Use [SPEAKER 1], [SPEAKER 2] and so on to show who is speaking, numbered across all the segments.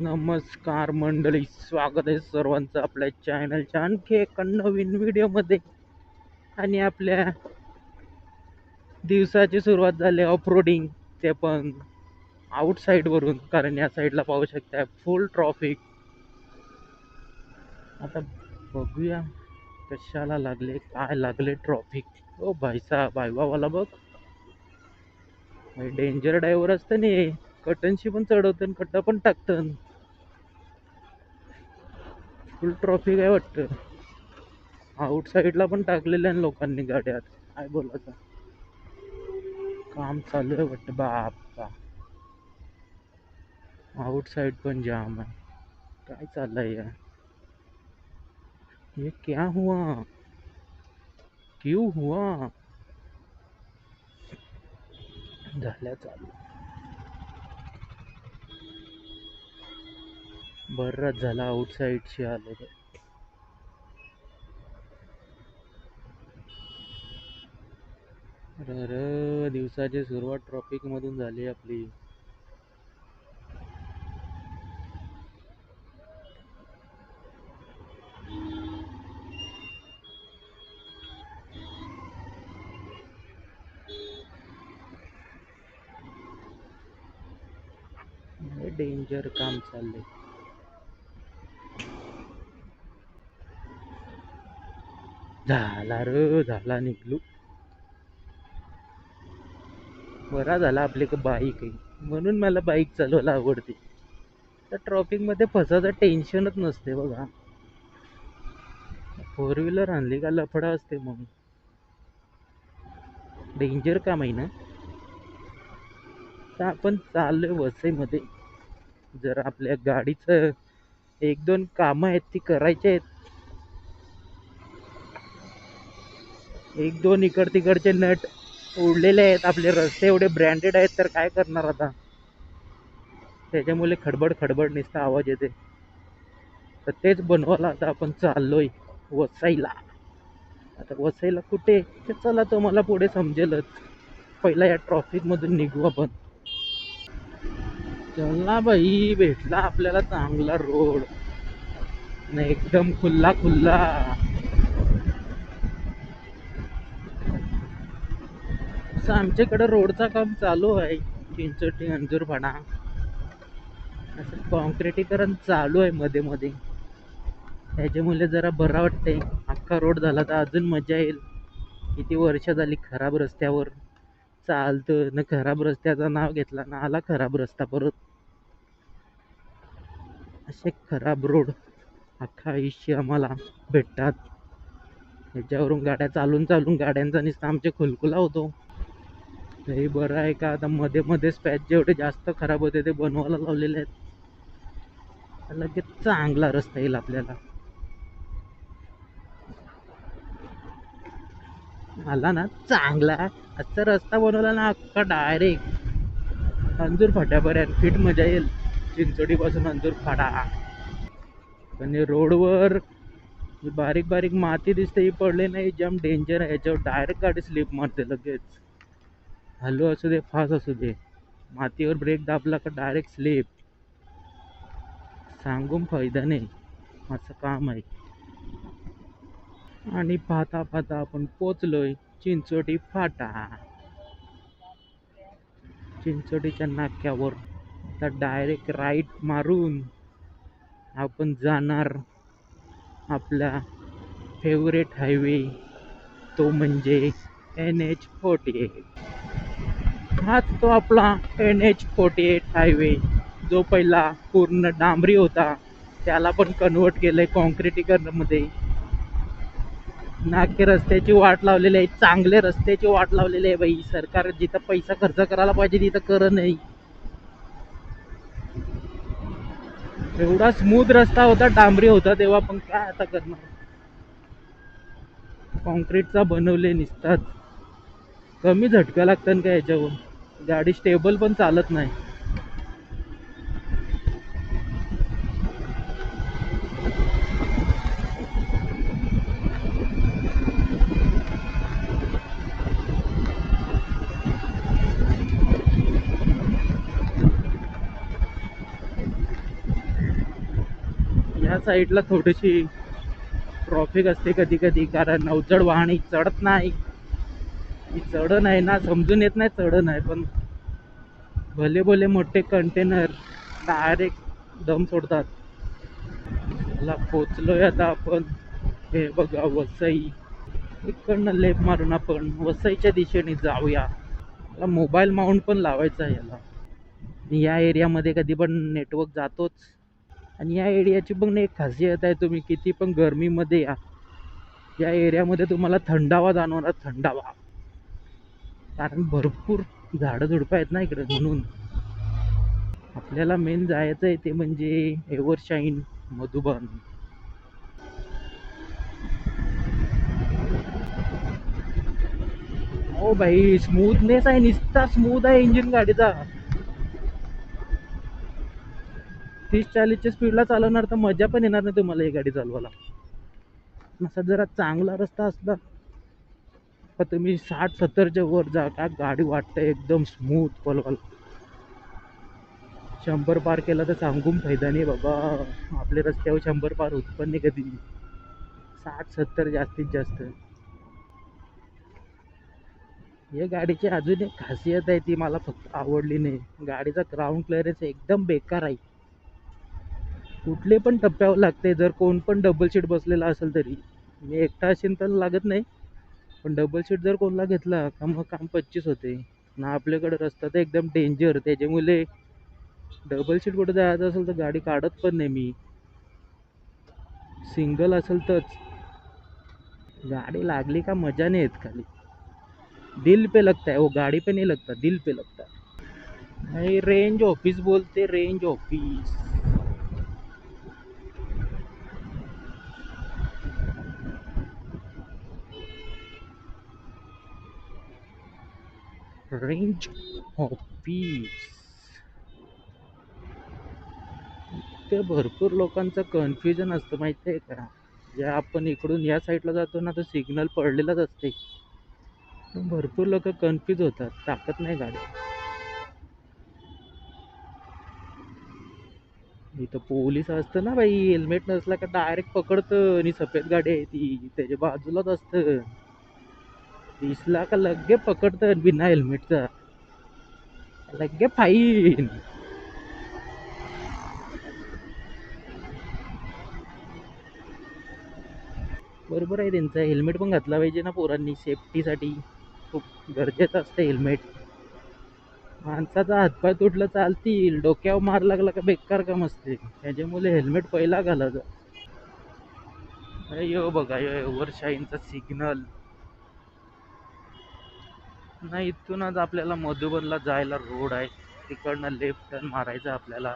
[SPEAKER 1] नमस्कार मंडळी स्वागत आहे सर्वांचं आपल्या चॅनलच्या आणखी एका नवीन व्हिडिओमध्ये आणि आपल्या दिवसाची सुरुवात झाली ऑफरोडिंग ते पण आउटसाईडवरून कारण या साईडला पाहू शकता फुल ट्रॉफिक आता बघूया कशाला लागले काय लागले ट्रॉफिक ओ भाईसा भाईबावाला बघ. डेंजर ड्रायव्हर असतं नाही कटनशी पण चढवतं कट्टा पण टाकतं. फुल ट्रॉफिक आहे वाटतं? आउट साईडला पण टाकलेल्या आहे लोकांनी गाड्यात काय बोलायचं? काम चालू आहे वाटतं. बाप्पा आउट साईड पण जाम आहे. काय चाललंय यार? ये क्या हुआ? क्यों हुआ? झाल्या चालू. बरंच झाला आउटसाईडशी आलो तर. र दिवसाची सुरुवात ट्रॉपिक मधून झाली आपली. डेंजर काम चाललंय. झाला र झाला निघलो. बरा झाला आपली बाईक. आहे म्हणून मला बाईक चालवायला आवडते. तर ट्रॉफिकमध्ये फसायचं टेन्शनच नसते बघा. फोर व्हीलर आणली का लफडा असते मग डेंजर काम आहे ना? तर आपण चाललोय वसईमध्ये. जर आपल्या गाडीचं एक दोन कामं आहेत ती करायची आहेत. एक दोन इकड तिकडचे नट उडलेले आहेत आपले रस्ते एवढे ब्रँडेड आहेत तर काय करणार आता? त्याच्यामुळे खडबड खडबड निसता आवाज येते. तर तेच बनवायला आता आपण चाललोय वसईला. आता वसईला कुठे? ते चला तुम्हाला पुढे समजेलच. पहिला या ट्रॉफिकमधून निघू आपण. चला बाई भेटला आपल्याला चांगला रोड नाही एकदम खुल्ला खुल्ला. असं आमच्याकडं रोडचा काम चालू आहे. चिंचोटी अंजूरपाडा असं कॉन्क्रिटीकरण चालू आहे मध्ये मध्ये. त्याच्यामुळे जरा बरा वाटतंय. अख्खा रोड झाला तर अजून मजा येईल. किती वर्ष झाली खराब रस्त्यावर चालतं न खराब रस्त्याचं नाव घेतला ना आला खराब रस्ता परत. असे खराब रोड अख्खा आयुष्य आम्हाला भेटतात. ह्याच्यावरून गाड्या चालून चालून गाड्यांचा निस्ता आमचे खुलखुला होतो. हे बरं आहे का? आता मध्ये मध्ये स्पॅच जेवढे जास्त खराब होते ते बनवायला लावलेले आहेत. लगेच चांगला रस्ता येईल आपल्याला. आला ना चांगला आजचा रस्ता बनवला ना अख्खा डायरेक्ट अंजूर फाट्यापर्यंत. फिट मजा येईल. चिंचोडीपासून अंजूर फाटा. पण रोडवर बारीक बारीक माती दिसते ही पडले नाही जम डेंजर आहे. याच्यावर डायरेक्ट गाडी स्लिप मारते लगेच. हॅलो असू दे फास्ट असू दे. मातीवर ब्रेक दाबला का डायरेक्ट स्लिप सांगून फायदा नाही. असं काम आहे. आणि पाहता पाहता आपण पोचलोय चिंचोटी फाटा. चिंचोटीच्या नाक्यावर. तर डायरेक्ट राईट मारून आपण जाणार आपला फेवरेट हायवे तो म्हणजे एन एच फोर्टी एट हाच तो आपला N H forty eight highway जो पहिला पूर्ण डांबरी होता त्याला पण कन्वर्ट केलं आहे कॉन्क्रिटीकरणमध्ये नाके रस्त्याची वाट लावलेली आहे चांगले रस्त्याची वाट लावलेली आहे बाई. सरकार जिथं पैसा खर्च करायला पाहिजे तिथं कर नाही. एवढा स्मूथ रस्ता होता डांबरी होता तेव्हा पण काय आता करणार? कॉन्क्रीटचा बनवले निसतात कमी झटका लागतात का याच्यावर? गाडी स्टेबल पण चालत नाही. या साईडला थोडीशी ट्रॉफिक असते कधी कधी कारण अवजड वाहने चढत नाही की चढण आहे ना समजून येत नाही चढण आहे पण भले भले मोठे कंटेनर डायरेक्ट दम सोडतात. मला पोचलोय आता आपण. हे बघा वसई. इकडनं लेप मारून आपण वसईच्या दिशेने जाऊया. मला मोबाईल माउंट पण लावायचा आहे याला. या एरियामध्ये कधी पण नेटवर्क जातोच. आणि या एरियाची पण एक खासियत आहे तुम्ही किती पण गरमीमध्ये या. या एरियामध्ये तुम्हाला थंडावा जाणवणार थंडावा. कारण भरपूर झाडं झुडपं आहेत ना इकडे म्हणून. आपल्याला मेन जायचं आहे ते म्हणजे एव्हरशाईन मधुबन. हो भाई स्मूथनेस आहे निस्ता स्मूथ आहे इंजिन गाडीचा. तीस चाळीसच्या स्पीडला चालवणार तर मजा पण येणार नाही तुम्हाला ही गाडी चालवायला. असा जरा चांगला रस्ता असला का तुम्ही साठ सत्तरच्या वर जा का? गाडी वाटते एकदम स्मूथ पलवाला. शंभर पार केला तर सांगून फायदा नाही बाबा. आपल्या रस्त्यावर शंभर पार होत पण नाही कधी. साठ सत्तर जास्तीत जास्त. या गाडीची अजून एक खासियत आहे ती मला फक्त आवडली नाही. गाडीचा ग्राउंड क्लिअरन्स एकदम बेकार आहे. कुठले पण टप्प्यावर लागते जर कोण पण डबल सीट बसलेला असेल तरी. मी एकटा असेल तर लागत नाही. पण डबल सीट जर कोणला घेतला का मग काम पच्चीस होते. ना आपल्याकडे रस्ता तर एकदम डेंजर त्याच्यामुळे डबल सीट कुठे जायचं असेल तर गाडी काढत पण नाही मी. सिंगल असेल तरच. गाडी लागली का मजा नाही येत खाली. दिल पे लगता है वो गाड़ी पे नाही लगता दिल पे लगता है. रेंज ऑफिस बोलते रेंज ऑफिस रेंज Peace. ते भरपूर लोकांचं कन्फ्युजन असतं माहिती आहे का? जे आपण इकडून या साईडला जातो ना तर सिग्नल पडलेलाच असते. भरपूर लोक कन्फ्यूज होतात टाकत नाही गाडी. इथं पोलीस असतं ना बाई हेल्मेट नसला का डायरेक्ट पकडतं आणि सफेद गाडी आहे ती त्याच्या बाजूलाच असतं. दिसला का लगे पकडतात बिना हेल्मेटचा लगे फाईन बरोबर आहे त्यांचा. हेल्मेट पण घातला पाहिजे ना पोरांनी सेफ्टीसाठी खूप गरजेचं असतं हेल्मेट माणसाचा हातपाय तुटलं चालतील. डोक्यावर मार लागला का बेकार काम असते. त्याच्यामुळे हेल्मेट पहिला घालायचं. यो बघा यो ओव्हरशाईनचा सिग्नल नाही इथूनच आपल्याला मधुबनला जायला रोड आहे. तिकडनं लेफ्ट टर्न मारायचं आपल्याला.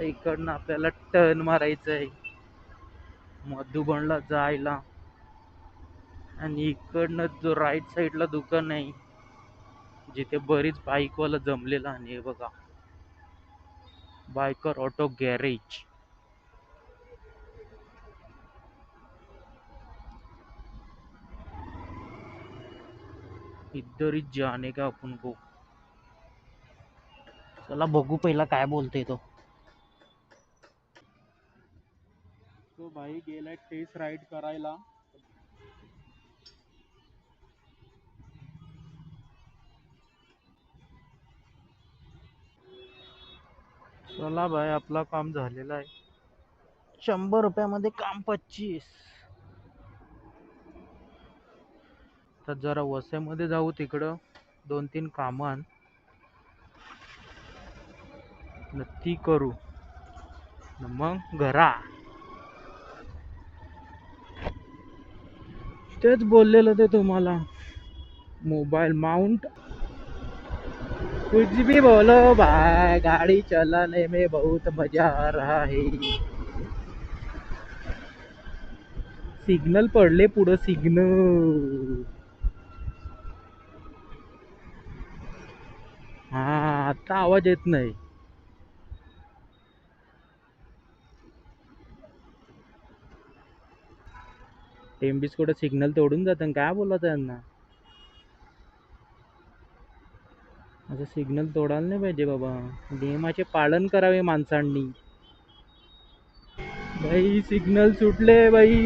[SPEAKER 1] इकडनं आपल्याला टर्न मारायचं आहे मधुबनला जायला. आणि इकडनं जो राईट साईडला दुकान आहे जिथे बरीच बाईकवाला जमलेला आणि हे बघा. बायकर ऑटो गॅरेज इधर जाने का अपन को। चला बघू पहिला काय बोलते तो.
[SPEAKER 2] तो भाई गेलाय टेस्ट राईड करायला.
[SPEAKER 1] चला भाई आपला काम झालेलं आहे. शंभर रुपयामध्ये काम पच्चीस. तर जरा वसईमध्ये जाऊ तिकडं. दोन तीन कामं ती करू. मग घरा. तेच बोललेलं ते तुम्हाला. Mobile mount. कुछ भी बोलो भाई गाड़ी चलाने में बहुत मजा आ रहा है. सिग्नल पडले पुढं सिग्नल हा आता आवाज येत नाही. टेम्बिस कुठं सिग्नल तोडून जातं काय बोलत त्यांना? असं सिग्नल तोडायला नाही पाहिजे बाबा. नियमाचे पालन करावे माणसांनी. बाई सिग्नल सुटले बाई.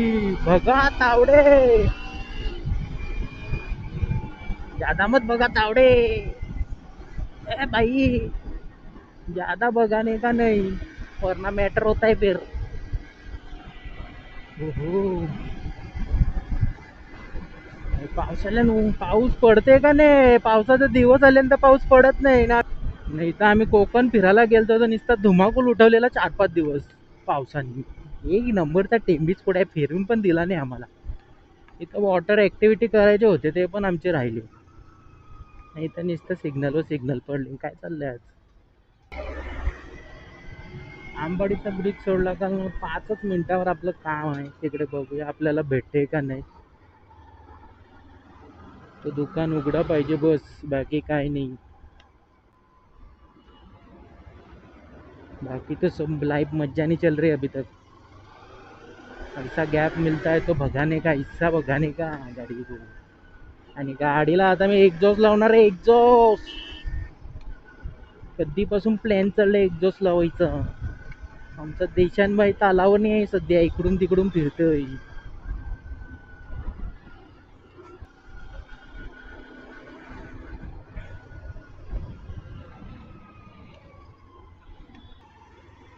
[SPEAKER 1] बघा तावडे. जादा मत बघा तावडे. ए भाई ज्यादा बघाने का नहीं वरना मैटर होता है फिर पावसाला पाऊस पडते का नाही पावसाचा दिवस आल्यानंतर पाऊस पडत नाही ना नाही तर आम्ही कोकण फिरायला गेलतो तर नुसता धुमाकूल उठवलेला चार पाच दिवस पावसाने एक नंबरचा टेंबीच पुढे फिरून पण दिला नाही आम्हाला इथं वॉटर ॲक्टिव्हिटी करायचे होते ते पण आमचे राहिले नाही तर नुसतं सिग्नलवर सिग्नल पडले. काय चाललंय आज? आंबाडीचा ब्रिज सोडला का पाचच मिनिटावर आपलं काम आहे. तिकडे बघूया आपल्याला भेटते का नाही. तो दुकान उघडा पाहिजे बस. बाकी काय नाही. बाकी तो सब लाइफ मज्जा नहीं चल रही अभी तक. ऐसा गॅप मिलता है तो भगाने का हिस्सा भगाने का गाडी को. आणि गाडीला आता मी एक्झॉस्ट लावणार आहे एक्झॉस्ट. कधीपासून प्लॅन चाललंय एक्झॉस्ट लावायचं? आमचा देशांबाई तालावर नाही आहे सध्या इकडून तिकडून फिरतोय.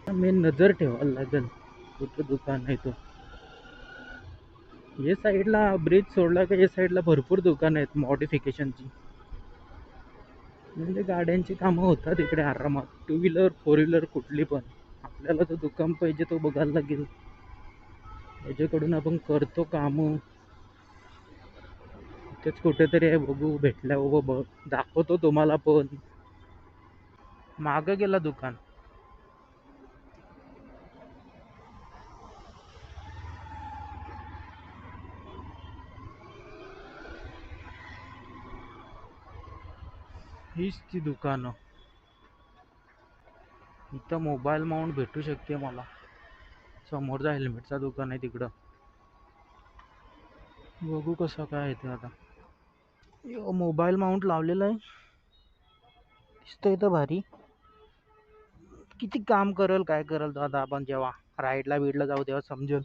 [SPEAKER 1] मी नजर ठेवायला लागेल कुठं दुकान आहे तो? या साईडला ब्रिज सोडला का या साईडला भरपूर दुकानं आहेत मॉडिफिकेशनची. म्हणजे गाड्यांची कामं होतात इकडे आरामात. टू व्हीलर फोर व्हीलर कुठली पण. आपल्याला जो दुकान पाहिजे तो बघायला लागेल. याच्याकडून आपण करतो कामं. तेच कुठेतरी आहे बघू भेटल्या बघ. दाखवतो तुम्हाला पण. मागं गेला दुकान. हीच ती दुकानं. इथं मोबाईल माउंट भेटू शकते मला. समोरचा हेल्मेटचा दुकान आहे तिकडं. बघू कसं काय आहे ते आता. यो मोबाईल माउंट लावलेला आहे. दिसतोय तर भारी. किती काम करल काय करल दादा आता आपण जेव्हा. राईडला बीडला जाऊ तेव्हा समजेल.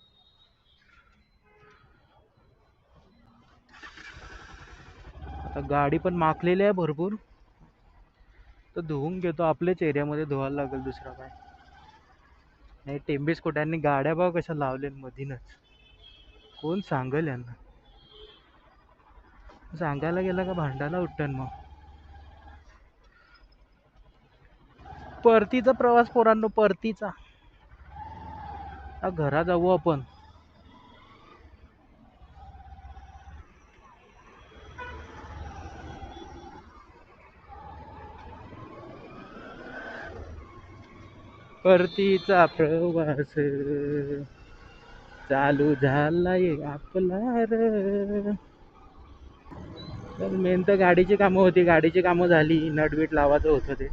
[SPEAKER 1] आता गाडी पण माखलेली आहे भरपूर. तर धुवून घेतो. आपल्याच एरियामध्ये धुवायला लागेल दुसरा काय? नाही टेंबेस कोट्यांनी गाड्या बघ कशा लावल्या मधीनच. कोण सांगल यांना? सांगायला गेला का भांडायला उठण मग? परतीचा प्रवास पोरांनो परतीचा. घरा जाऊ आपण. परतीचा प्रवास. चालू झालाय आपला र. तर मेन तर गाडीची कामं होती. गाडीची कामं झाली. नटबीट लावायचं होतं ते.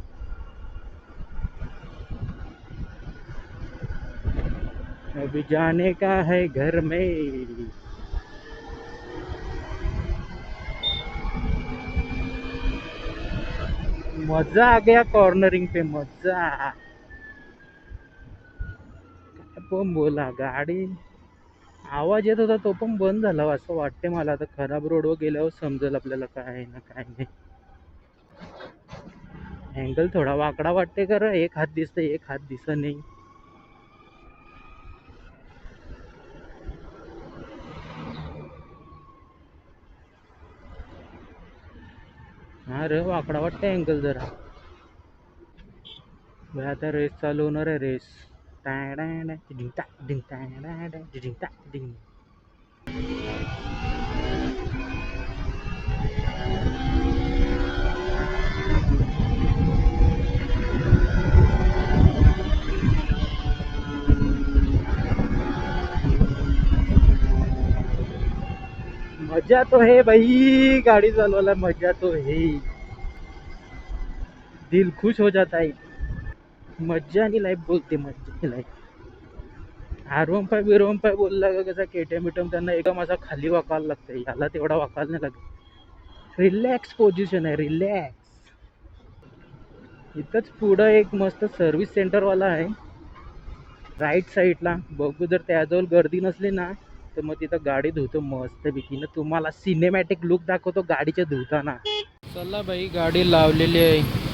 [SPEAKER 1] अभी जाने का है घर में? मजा आ गया कॉर्नरिंग पे. मजा. पण बोला गाडी आवाज येत होता तो पण बंद झाला हो, असं वाटते मला. आता खराब रोडवर गेल्यावर समजेल आपल्याला काय ना काय नाही. अँगल थोडा वाकडा वाटते खरं एक हात दिसतंय एक हात दिसत नाही. हा रे वाकडा वाटते अँगल जरा. आता रेस चालू होणार आहे रेस मजा तो है भाई गाड़ी चालवायला मजा तो है. दिल खुश हो जाता है. मज्जा आणि लाईफ बोलते मज्जा आणि लाईफ आरवम पाय बिरवम पाय बोलला का कसा? केटम बिटम त्यांना एकदम असा खाली वाकायला लागतं याला तेवढा वाकायला नाही लागत. रिलॅक्स पोझिशन आहे रिलॅक्स इथंच पुढं एक मस्त सर्व्हिस सेंटरवाला आहे. राईट साईडला बघू जर त्याजवळ गर्दी नसली ना तर मग तिथं गाडी धुतो मस्तपैकी ना तुम्हाला सिनेमॅटिक लुक दाखवतो गाडीच्या धुताना. चला बाई गाडी लावलेली आहे.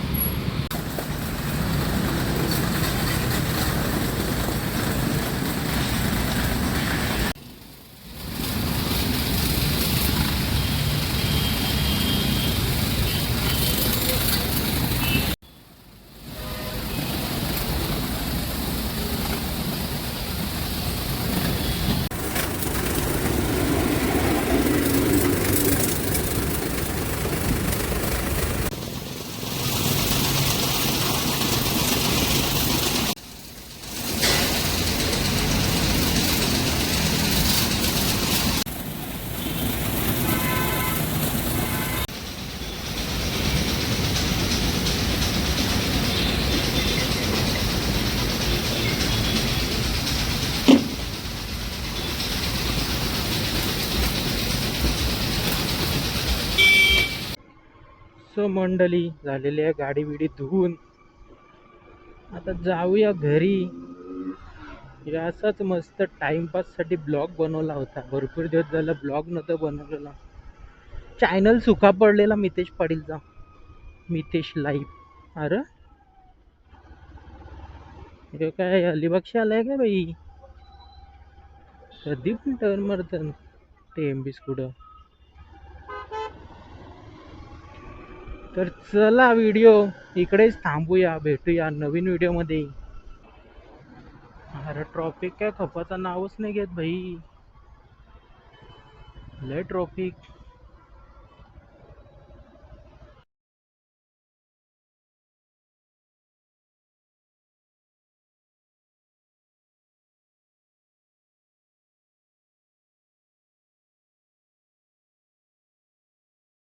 [SPEAKER 1] सो मंडळी झालेली आहे गाडी बिडी धुवून. आता जाऊया घरी. म्हणजे असाच मस्त टाइमपाससाठी ब्लॉग बनवला होता. भरपूर दिवस झाला ब्लॉग नव्हतं बनवलेला. चॅनल सुका पडलेला मितेश पाटीलचा. मितेश लाईव्ह अरे? हे काय अलिबागशी आलाय का बाई? कधी पण टर्न मारतं तर चला व्हिडिओ इकडेच थांबूया भेटूया नवीन व्हिडिओमध्ये अरे ट्रॉफिक काय खपाचं नावच नाही घेत भाई. लय ट्रॉफिक